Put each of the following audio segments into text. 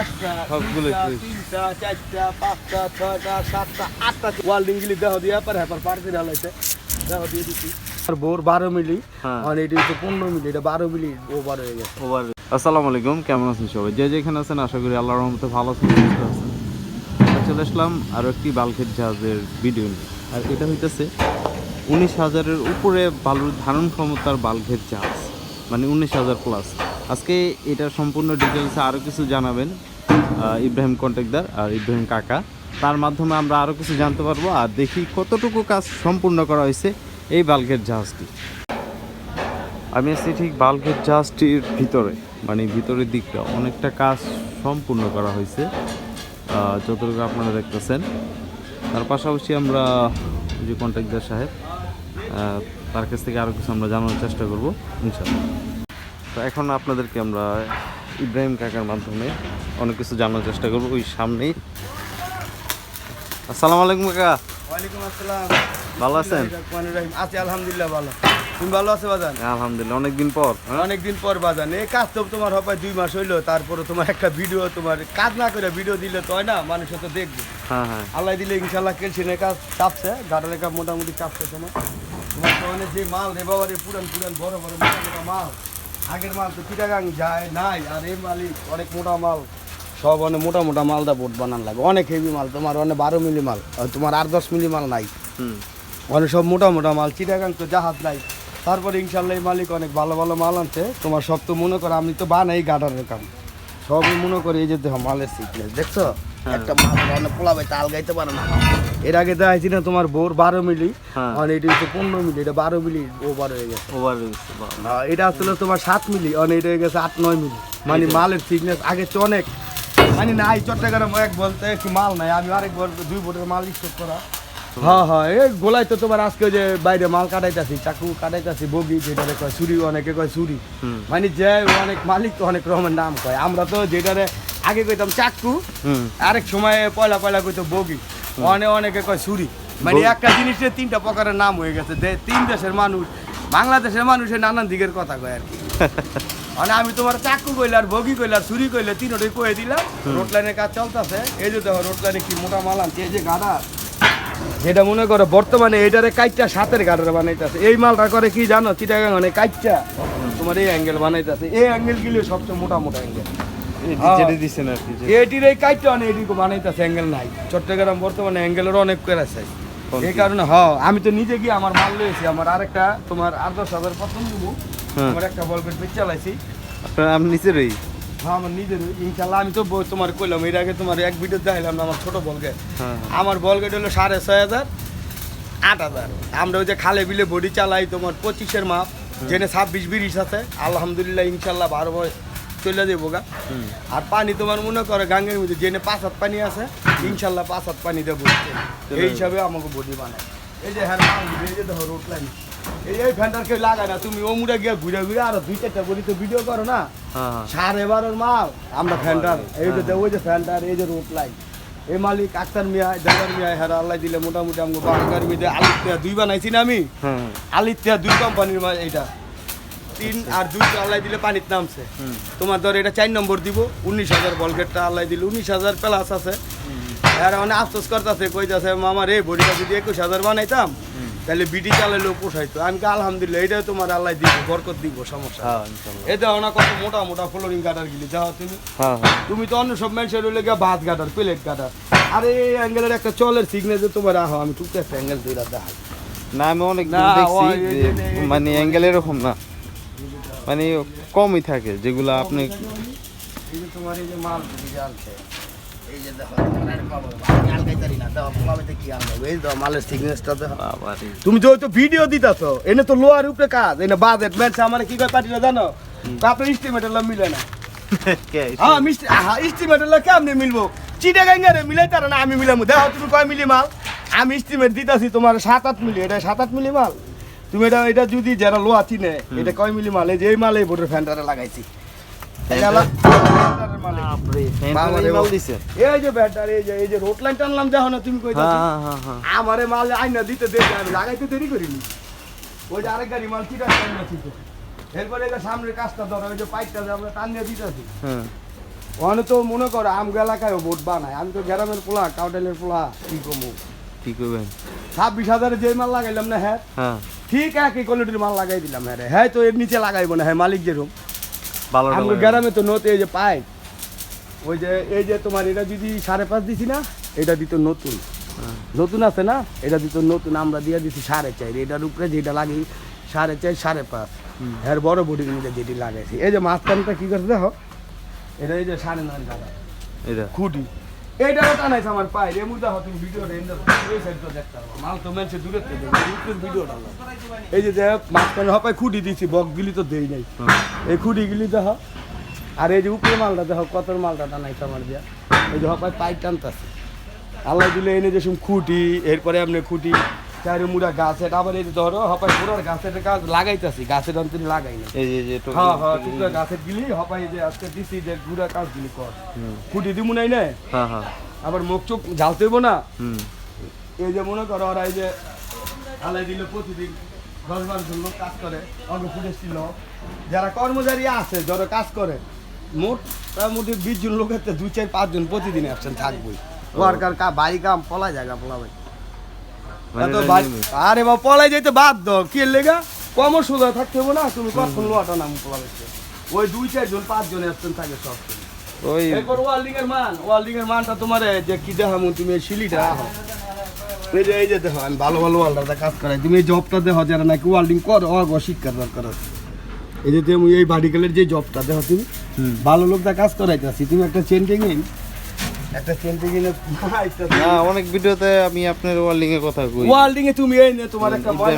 একটা সবগুলো তিনটা চারটা পাঁচটা ছয়টা সাতটা আটটা ওয়ার্ল্ডিং গুলি দেহ দিয়া পর হ্যাপার পার করে হালাইছে দেহ দিয়ে দিচ্ছি আর বোর বারো মিলি। হ্যাঁ। আর এটা হচ্ছে পনেরো মিলি এটা বারো মিলি ওভার হয়ে গেছে। ওভার আসসালামু আলাইকুম কেমন আছেন সবাই? যে যেখানে আছেন আশা করি আল্লাহর রহমতে ভালো আছেন সুস্থ আছেন। চলে আসলাম আরও একটি বাল্কের জাহাজের ভিডিও নিয়ে। আর এটা হইতেছে উনিশ হাজারের উপরে বালুর ধারণ ক্ষমতার বাল্কের জাহাজ। মানে উনিশ হাজার প্লাস আজকে এটার সম্পূর্ণ ডিটেলসে আরও কিছু জানাবেন ইব্রাহিম কন্ট্রাক্টর আর ইব্রাহিম কাকা। তার মাধ্যমে আমরা আরও কিছু জানতে পারব আর দেখি কতটুকু কাজ সম্পূর্ণ করা হয়েছে এই বাল্কের জাহাজটি। আমি আছি ঠিক বাল্কের জাহাজটির ভিতরে মানে ভিতরের দিকটা। অনেকটা কাজ সম্পূর্ণ করা হয়েছে যতটুকু আপনারা দেখতেছেন। তার পাশাপাশি আমরা যে কন্ট্রাক্টর সাহেব তার কাছ থেকে আরও কিছু আমরা জানানোর চেষ্টা করব ইনশাল্লাহ তো এখন আপনাদেরকে আমরা ইব্রাহিম কাকার মাধ্যমে অনেক কিছু জানার চেষ্টা করব ওই সামনেই। আসসালামু আলাইকুম কাকা। ওয়ালাইকুম আসসালাম। ভালো আছেন? আছি আলহামদুলিল্লাহ ভালো। তুমি ভালো আছো বাজান? আলহামদুলিল্লাহ। অনেকদিন পর। হ্যাঁ? অনেকদিন পর বাজান। এই কাজ তো তোমার হবে দুই মাস হইল তারপরে তোমার একটা ভিডিও তোমার কাজ না করে ভিডিও দিলে তো হয় না মানুষ তো দেখবে। হ্যাঁ হ্যাঁ। আল্লাহ দিলে ইনশাল্লাহ কেলছিনে কাজ চাপছে গাটারে কাজ মোটামুটি চাপছে তোমার। তোমার তো অনেক যে মাল রে বাবা রে পুরান পুরান বড় বড় মাল। আগের মাল তো চিটাগাং যায় নাই আর এই মালিক অনেক মোটা মাল। সব অনেক মোটা মোটা মালদা বোট বানান লাগে। অনেক হেভি মাল তোমার অনেক বারো মিলি মাল আর তোমার আট দশ মিলি মাল নাই। অনেক সব মোটা মোটা মাল চিটাগাং তো জাহাজ নাই। তারপরে ইনশাল্লাহ এই মালিক অনেক ভালো ভালো মাল আনছে। তোমার সব তো মনে করো আমি তো বানাই গাডারের কাম। সবই মনে করে এই যে মালের সিকনেস দেখছ? একটা মাল অনেক পোলাবে তাল গাইতে পারে না। এর আগে দেখাইছি না তোমার বোর বারো মিলি হ্যাঁ। আর এটা হচ্ছে পনেরো মিলি এটা বারো মিলি ওভার হয়ে গেছে। ওভার আর এটা আসলে তোমার সাত মিলি আর এটা হয়ে গেছে আট নয় মিলি। মানে মালের সিকনেস আগে তো অনেক। মানে নাই চট্টগ্রাম এক বলতে কি মাল নাই আমি আরেক বল দুই বোটের মাল স্টক করা। হ্যাঁ হ্যাঁ এই গোলাই তো তোমার আজকে যে বাইরে মাল কাটাইতাছি চাকু কাটাইতাছি বগি যেটারে কয় ছুরি অনেকে কয় হুম। মানে যে অনেক মালিক তো অনেক রকমের নাম কয়। আমরা তো যেটারে আগে কইতাম চাকু আরেক সময় পয়লা পয়লা কইতো বগি। অনেক অনেকে কয় ছুরি। মানে একটা জিনিসের তিনটা প্রকারের নাম হয়ে গেছে। তিন দেশের মানুষ বাংলাদেশের মানুষের নানান দিকের কথা কয় আর কি। মানে আমি তোমার চাকু কইলে আর বগি কইলে আর ছুরি কইলে তিনটাই কয়ে দিলাম। রোড লাইনের কাজ চলতেছে। এই যে দেখো রোড লাইনে কি মোটা মাল আনছে এই যে গাড়া। যেটা মনে করো বর্তমানে এটারে কাইটটা সাতের গাড়ারে বানাইতেছে। এই মালটা করে কি জানো? চিটাগাং মানে কাইটটা তোমার এই অ্যাঙ্গেল বানাইতেছে। এই অ্যাঙ্গেল গুলি সবচেয়ে মোটা মোটা অ্যাঙ্গেল। যেটা দিচ্ছেন আর কি এটির এই কাইটটা অনেক এটিকে বানাইতেছে অ্যাঙ্গেল নাই। চট্টগ্রাম বর্তমানে অ্যাঙ্গেলেরও অনেক করেছে কোন এই কারণে হ আমি তো নিজে গিয়ে আমার মাল লয়েছি আমার আরেকটা তোমার আট দশ হাজার দেবো। হ্যাঁ। আমার একটা বেচ চালাইছি আপনার আপনি নিজেরই? হ্যাঁ আমার নিজের ইনশাল্লাহ আমি তো তোমার কইলাম এর আগে তোমার এক ভিডিও দেখাইলাম না আমার ছোট বলকে হ্যাঁ আমার বল গেট হলো সাড়ে ছয় হাজার আট হাজার। আমরা ওই যে খালে বিলে বডি চালাই তোমার পঁচিশের মাপ জেনে ছাব্বিশ বিরিশ আছে। আলহামদুলিল্লাহ ইনশাল্লাহ বারো চলে যাব গা। আর পানি তোমার মনে করে গাঙ্গের মধ্যে জেনে পাঁচ হাত পানি আছে ইনশাল্লাহ পাঁচ হাত পানি দেবো। এই হিসাবে আমাকে বডি বানায়। এই যে হ্যাঁ এই যে রোড লাইন এই এই ফ্যানটার কেউ লাগায় না তুমি ওমুড়ে গিয়ে ঘুরে ঘুরে আরও দুই চারটা বডি তো ভিডিও করো না? হ্যাঁ হ্যাঁ। সাড়ে বারোর মাল। আমরা ফ্যানটার এই যে ওই যে ফ্যানটার এই যে রোড লাইন এই মালিক আক্তার মিয়া দেওয়ার মিয়া হেরা আল্লাহ দিলে মোটামুটি আমাকে বাহাঙ্গার মিদে আলিত্যা দুই বানাইছি না আমি? হ্যাঁ। আলিত্যা দুই কোম্পানির মাল এইটা। তিন আর দুই তো আল্লাহ দিলে পানির নামছে। তোমার ধর এটা চার নম্বর দিব উনিশ হাজার বলগেটটা আল্লাহ দিলে উনিশ হাজার প্লাস আছে। আর মানে আফসোস করতেছে কইতাছে মামার এই বডিটা যদি একুশ হাজার বানাইতাম তাহলে বিডি চালাইলেও পোষাইতো। আমি আলহামদুলিল্লাহ এটাই তোমার আল্লাহ দিব বরকত দিব সমস্যা হ্যাঁ ইনশাল্লাহ। না কত মোটা মোটা ফ্লোরিং গাটার গিলি যাও তুমি। হ্যাঁ হ্যাঁ। তুমি তো অন্য সব মানুষের হইলে গিয়ে ভাত গাটার প্লেট গাটার আরে এই অ্যাঙ্গেলের একটা চলের সিগনেচার তোমার আহ আমি টুকটা একটা অ্যাঙ্গেল রাত দেখাই। না আমি অনেক না, দেখছি মানে অ্যাঙ্গেল এরকম না। মানে কমই থাকে যেগুলো আপনি তোমার এই যে মাল এই যে। তুমি যে তো ভিডিও দিতাছো এনে তো লোয়ার উপরে কাজ এনে বাজেট ম্যাচ আমার কি কয় পার্টিটা জানো? আপনার ইস্টিমেটের লাভ মিলে না? হ্যাঁ মিষ্টি হ্যাঁ ইস্টিমেটের লাভ কেমনি মিলবো? চিটা গাঙ্গারে মিলাই তারা না আমি মিলামু। দেখো তুমি কয় মিলি মাল? আমি ইস্টিমেট দিতাছি তোমার সাত আট মিলি এটা সাত আট মিলি মাল? তুমি এটা এটা যদি যারা লোয়া চিনে এটা কয় মিলি মাল? এই যে এই মাল। বোটের ফ্যানটারে লাগাইছি এই। এই যে ব্যাটার এই যে এই যে রোড লাইন টানলাম দেখো না তুমি কই হ্যাঁ হ্যাঁ হ্যাঁ আমারে মাল আইনা দিতে দে আমি লাগাইতে দেরি করিনি। ওই যে আরেক গাড়ি মাল চিটা এরপরে এটা সামনের কাজটা ধরো ওই যে পাইপটা আমরা টান দিয়ে দিতেছি। ওখানে তো মনে করো আমগো এলাকায় ভোট বানায়। আমি তো গ্রামের পোলা কাউটালের পোলা কি কমু? কি করবেন ছাব্বিশ হাজারে যে মাল লাগাইলাম না হ্যাঁ। ঠিক একই কোয়ালিটির মাল লাগাই দিলাম হ্যাঁ রে। হ্যাঁ তো এর নিচে লাগাইবো না হ্যাঁ মালিক যেরকম। ভালো আমগো গ্রামে তো নতুন এই যে পাই ওই যে এই যে তোমার এটা যদি সাড়ে পাঁচ দিছি না এটা দিত নতুন। হ্যাঁ। নতুন আছে না? এটা দিত নতুন আমরা দিয়ে দিছি সাড়ে চার। এটার উপরে যেটা লাগি সাড়ে চার সাড়ে পাঁচ। এর বড় বডির মধ্যে যেটি লাগাইছি। এই যে মাঝখানটা কি করছে দেখো? এটা এই যে সাড়ে নয় টাকা। এটা খুঁটি। এইটাও টানাইছে আমার পায়ে। রে মুদা হতো ভিডিও রে দেখতে পারব মাল তো মেনছে দূরে থেকে না। এই যে দেখ মাঝখানে হপায় খুঁটি দিছি বক গিলি তো দেই নাই। হ্যাঁ। এই খুঁটি গিলি দেখ আর এই যে উপরে মালটা দেখো কত মালটা টানাইছে আমার দিয়া। এই যে হপায় পাইপ টানতাছে। আল্লাহ দিলে এনে যে খুঁটি এরপরে আপনি খুঁটি চারি মুড়া গাছের আবার এই ধরো হপায় পুরার গাছের কাজ লাগাইতাছি গাছের অন্তরে লাগাই না এই যে হ্যাঁ হ্যাঁ টুকরা গাছের গিলি হপাই যে আজকে দিছি যে গুড়া কাজ গিলি কর। খুঁটি দিমু নাই না? হ্যাঁ হ্যাঁ। আবার মুখ চোখ ঝালতে হইবো না? এই যে মনে করো ওরা এই যে আলাই দিল প্রতিদিন দশ বারো জন লোক কাজ করে অঙ্গ ফুটেজ ছিল। যারা কর্মচারী আছে যারা কাজ করে মোট মোটামুটি বিশ জন লোকের দুই চার পাঁচজন প্রতিদিন অ্যাবসেন্ট থাকবোই। ওয়ার্কার কা বাড়ি কাম পলাই জায়গা পলাবে মানে এত এটা বাড়ি- নিয়মিত। আরে বা পলাই যাইতে বাদ দাও কি লেগা? কমর সোজা থাকতে হবে না তুমি কখন লোয়াটা নাম পলাবে ওই দুই চারজন পাঁচজন অ্যাবসেন্ট থাকে সব। ওই এরপর ওয়ার্ল্ডিং এর মান ওয়ার্ল্ডিং এর মানটা তোমার যে কি দেখামু তুমি এই শিলিটা এই যে এই যে দেখো আমি ভালো ভালো ওয়ার্ল্ডারটা কাজ করাই। তুমি এই জবটা দেখো যারা নাকি ওয়ার্ল্ডিং করো অগ শিক্ষার দরকার আছে। এই যে তুমি এই ভার্টিক্যালের যে জবটা দেখো তুমি। ভালো লোকটা কাজ করাইতেছি। তুমি একটা চেন চেন্টিং একটা এ না অনেক ভিডিওতে আমি আপনার এর কথা কই। ওয়ার্ল্ডিং এ তুমি এই নে তোমার একটা কাকা বাইরে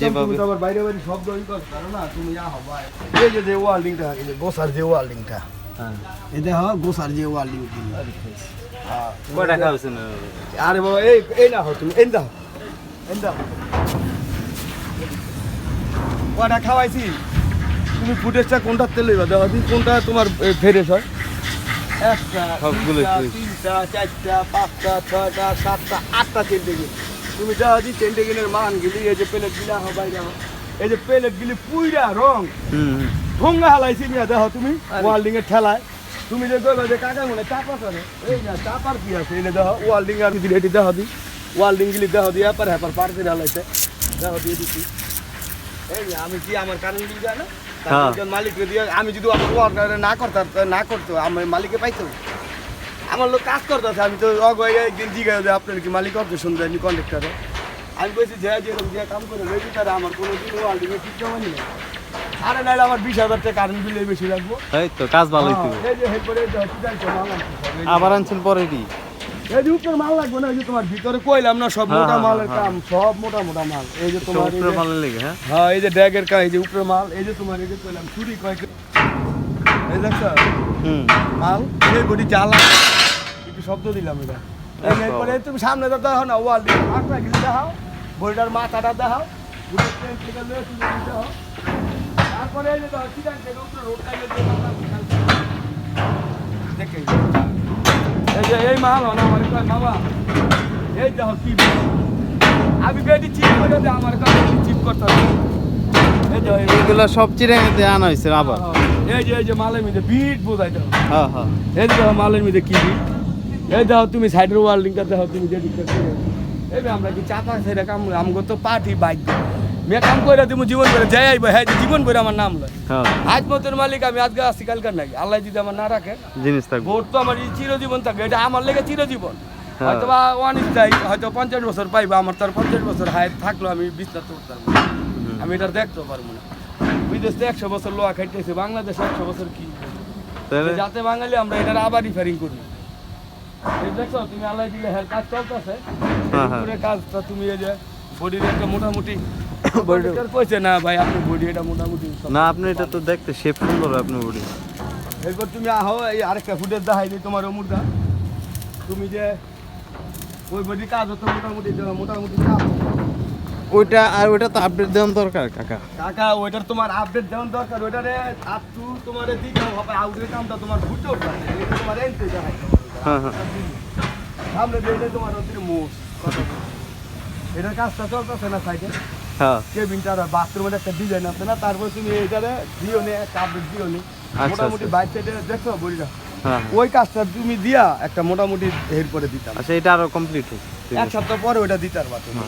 যেভাবে- বাইরে বাইরে শব্দ ই করতে না? তুমি আহো ভাই এই যে যে ওয়ার্ল্ডিংটা এই যে গোসার যে ওয়ার্ল্ডিংটা হ্যাঁ। এই দেখো গোসার যে ওয়ার্ল্ডিং হ্যাঁ। হয়েছে না আরে বাবা এই এই না হো তুমি এই দাও। এই দাও। কটা খাওয়াইছি? তুমি ফুটেজটা কোনটা তেল লইবা? দেখো কোনটা তোমার ফ্রেশ হয়? একটা সবগুলো তিনটা চারটা পাঁচটা ছয়টা সাতটা আটটা চেন্টে গিল তুমি যা দি চেন্টে গিলের মান গিলি এই যে প্লেট গিলা হো বাইরে। এই যে প্লেট গিলি পুইরা রং। ঠোঙ্গা হালাইছি মিয়া দেখো তুমি ওয়ার্ল্ডিং এর ঠেলায়। তুমি যে কইবা যে কাকা মনে চাপা করে। এই না চাপার কি আছে? এই দেখো ওয়ার্ল্ডিং আর যদি রেডি দেখো দি। ওয়ার্ল্ডিং গিলি দেখো দি হ্যাপার হ্যাপার পার করে হালাইছে। দেখো দিয়ে দিচ্ছি এই আমি কি আমার কারণ দিই যায় না। মালিককে দিয়ে আমি যদি না করতাম না করতো আমি মালিকে পাইতো। আমার লোক কাজ করতেছে আমি তো জিজ্ঞাসা যে আপনার কি মালিক অর্থ শুনতে নি কন্ডাক্টারে আমি বলছি যে যেরকম যে কাম করে রয়েছি তারা আমার কোনো দিন এ ঠিক জমা নেই আরে নাইলে আমার বিশ হাজার টাকা কারেন্ট বিলে বেশি লাগবো। এই তো কাজ ভালোই তো। হ্যাঁ, আবার আনছেন পরে এই যে উপরে মাল লাগবে না এই যে তোমার ভিতরে কইলাম না সব হ্যাঁ, মোটা হ্যাঁ, মালের হ্যাঁ। কাম সব মোটা মোটা মাল এই যে তোমার এই উপরে যে- ভালো হ্যাঁ হ্যাঁ এই যে ড্যাগের কাজ এই যে উপরে মাল এই যে তোমার এই যে কইলাম চুরি কয়েক এই দেখছ হুম মাল এই বডি জ্বালা একটু শব্দ দিলাম এটা এরপরে তুমি সামনে তো দেখো না ওয়াল দিয়ে আটটা দেখাও বডিটার মাথাটা দেখাও দুটো ট্রেন থেকে লয়ে তুমি দেখাও তারপরে এই যে দেখো চিটাং থেকে উপরে রোডটা গিয়ে দেখে এই মাল না আমার মামা এই দেখো কি আমি বেটি চিপ করে দে আমার কাছে চিপ করতে এগুলো সব চিরাঙিতে আনা হয়েছে আবার এই যে এই যে মালের মধ্যে বিট বোঝাই দাও। হ্যাঁ হ্যাঁ। এই দেখো মালের মধ্যে কি বিট? এই দেখো তুমি সাইডের ওয়ার্ল্ডিংটা দেখো তুমি যে এই আমরা কি চাপা সেটা কাম আমগো তো পার্টি বাইক। মে কাম করে তুমি জীবন করে যাই আইবা হ্যাঁ জীবন করে আমার নাম লয়। হ্যাঁ। আজ মতের মালিক আমি আজকে আসছি কালকার নাই। আল্লাহ যদি আমার না রাখে জিনিস থাকবে। ভোট তো আমার চিরজীবন থাকবে এটা আমার লেগে চিরজীবন। হ্যাঁ। হয়তো বা অনেক চাই হয়তো পঞ্চাশ বছর পাইবা আমার তার পঞ্চাশ বছর হায়াত থাকল আমি বিস্তার করতে পারব আমি এটা দেখতে পারব না। বিদেশ তো একশো বছর লোয়া খাইতেছে বাংলাদেশে একশো বছর কি যাতে বাঙালি আমরা এটার আবার রিফারিং করি। দেখছ তুমি আল্লাহ দিলে হ্যাঁ কাজ চলতেছে। হ্যাঁ, কাজটা তুমি এই যে বডির একটা মোটামুটি কইছে না ভাই আপনি বডি এটা মোটামুটি না আপনি এটা তো দেখতে শেপ সুন্দর আপনার বডি। এরপর তুমি আহো এই আরেকটা ফুটের দেখাই দিই তোমার অমুরদা তুমি যে ওই বডি কাজ হতো মোটামুটি মোটামুটি কাজ ওইটা আর ওইটা তো আপডেট দেওয়ার দরকার কাকা। কাকা ওইটার তোমার আপডেট যেমন দরকার। ওইটারে আপ টু তোমার দিতে হবে আউটের কামটা তোমার ফুটে উঠবে। এটা তোমার এনতে দেখাই হ্যাঁ হ্যাঁ। সামনে দিয়ে তোমার হচ্ছে মোষ। এটার কাজটা চলতেছে না সাইডে হ্যাঁ। বাথরুমের একটা ডিজাইন আছে না তারপর তুমি এটারে দিও নে দিও নি। আচ্ছা, মোটামুটি আচ্ছা। বাইক সাইডে বড়িটা হ্যাঁ। ওই কাজটা তুমি দিয়া একটা মোটামুটি এরপরে দিতাম। আচ্ছা এটা আরও কমপ্লিট হোক। এক সপ্তাহ পরে ওটা দিতে পারবা তুমি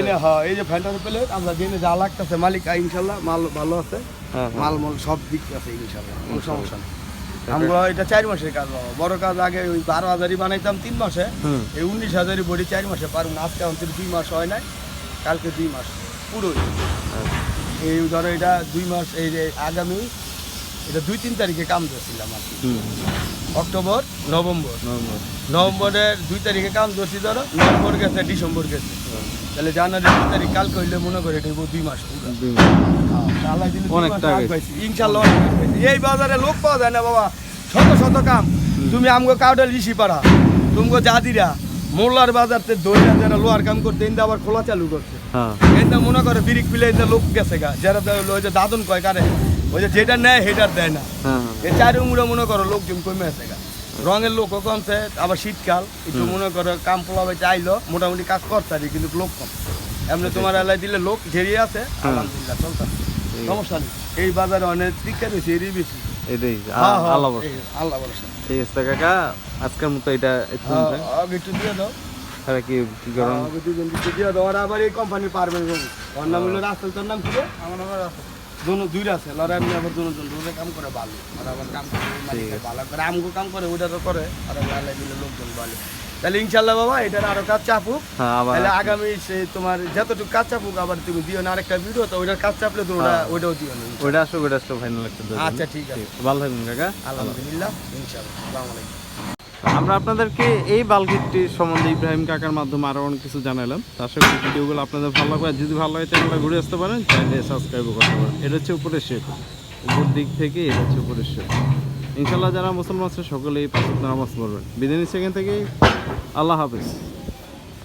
এনে হ্যাঁ এই যে ফ্যান্টার প্লেট আমরা জেনে যা লাগতেছে মালিক আই ইনশাল্লাহ মাল ভালো আছে। হ্যাঁ হ্যাঁ। মাল মাল সব দিক আছে ইনশাল্লাহ কোনো সমস্যা নেই। আমরা এটা চার মাসের কাজ বাবা। বড় কাজ আগে ওই বারো হাজারই বানাইতাম তিন মাসে। এই উনিশ হাজারই বডি চার মাসে পারুন আজকে অন্তত দুই মাস হয় নাই কালকে দুই মাস। পুরোই। আচ্ছা। এই ধরো এটা দুই মাস এই যে আগামী এটা দুই তিন তারিখে কাম ধরছিলাম আর কি। October November. নভেম্বর। নভেম্বরের দুই তারিখে কাম ধরছি ধরো নভেম্বর গেছে ডিসেম্বর গেছে। তাহলে জানুয়ারি দুই তারিখ কাল হইলে মনে করে এটা দুই মাস। হ্যাঁ। ইনশাল্লাহ। এই বাজারে লোক পাওয়া যায় না বাবা। শত শত কাম। তুমি আমগো কাউডাল ঋষি পাড়া তুমগো জাদিরা মোল্লার বাজারতে দইরা যারা লোহার কাম করতে ইন্দা আবার খোলা চালু করছে। হ্যাঁ। এন্দা মনে করে বিরিক পিলে ইন্দা লোক গেছে গা। যারা ওই যে দাদন কয় কারে? ওই যে যেটা নেয় সেটার দেয় না। হ্যাঁ। এই চারি উমরা মনে করো লোকজন কমে আছে রঙের লোকও কমছে আবার শীতকাল। একটু মনে করো কাম পোলা হয়েছে আইলো মোটামুটি কাজ করতারি কিন্তু লোক কম। এমনি তোমার এলাই দিলে লোক ঝেরিয়ে আছে আলহামদুলিল্লাহ চলতাছে। সমস্যা নেই। এই বাজারে অনেক টিকা রয়েছে এরই বেশি। এটাই হ্যাঁ, হ্যাঁ, আল্লাহ আল্লাহ ঠিক আছে কাকা আজকের মতো এটা একটু দিয়ে দাও। তারা কি কি করেন দিয়ে দাও। আর আবার এই কোম্পানি পারবেন ওর নাম হলো রাস্তাল তোর নাম কি আমার নাম রাস্তাল দুনো দুই আছে লড়াই আমি আবার জন রোদে কাম করে ভালো আর আবার কাম করে মালিক ভালো করে আমগো কাম করে ওইটা তো করে আর আল্লাহ দিলে লোকজন ভালো তাহলে ইনশাল্লাহ বাবা এটার আরও কাজ চাপুক। হ্যাঁ তাহলে আগামী সে তোমার যতটুকু কাজ চাপুক আবার তুমি দিও না আরেকটা ভিডিও তো ওইটার কাজ চাপলে তো ওটা ওইটাও দিও না। ওইটা আসো ওইটা আসো ফাইনাল একটা আচ্ছা ঠিক আছে। ভালো থাকবেন কাকা। আলহামদুলিল্লাহ ইনশাল্লাহ আসসালামু আলাইকুম। আমরা আপনাদেরকে এই বালকিটির সম্বন্ধে ইব্রাহিম কাকার মাধ্যমে আরও অনেক কিছু জানালাম। তার করি ভিডিওগুলো আপনাদের ভালো লাগবে। যদি ভালো হয় তাহলে ঘুরে আসতে পারেন চাইলে সাবস্ক্রাইবও করতে পারেন। এটা হচ্ছে উপরের শেখ উপর দিক থেকে এটা হচ্ছে উপরের শেখ ইনশাল্লাহ যারা মুসলমান আছে, সকলেই পাঁচ নামাজ পড়বেন। বিদিনী সেখান থেকে। আল্লাহ হাফিজ।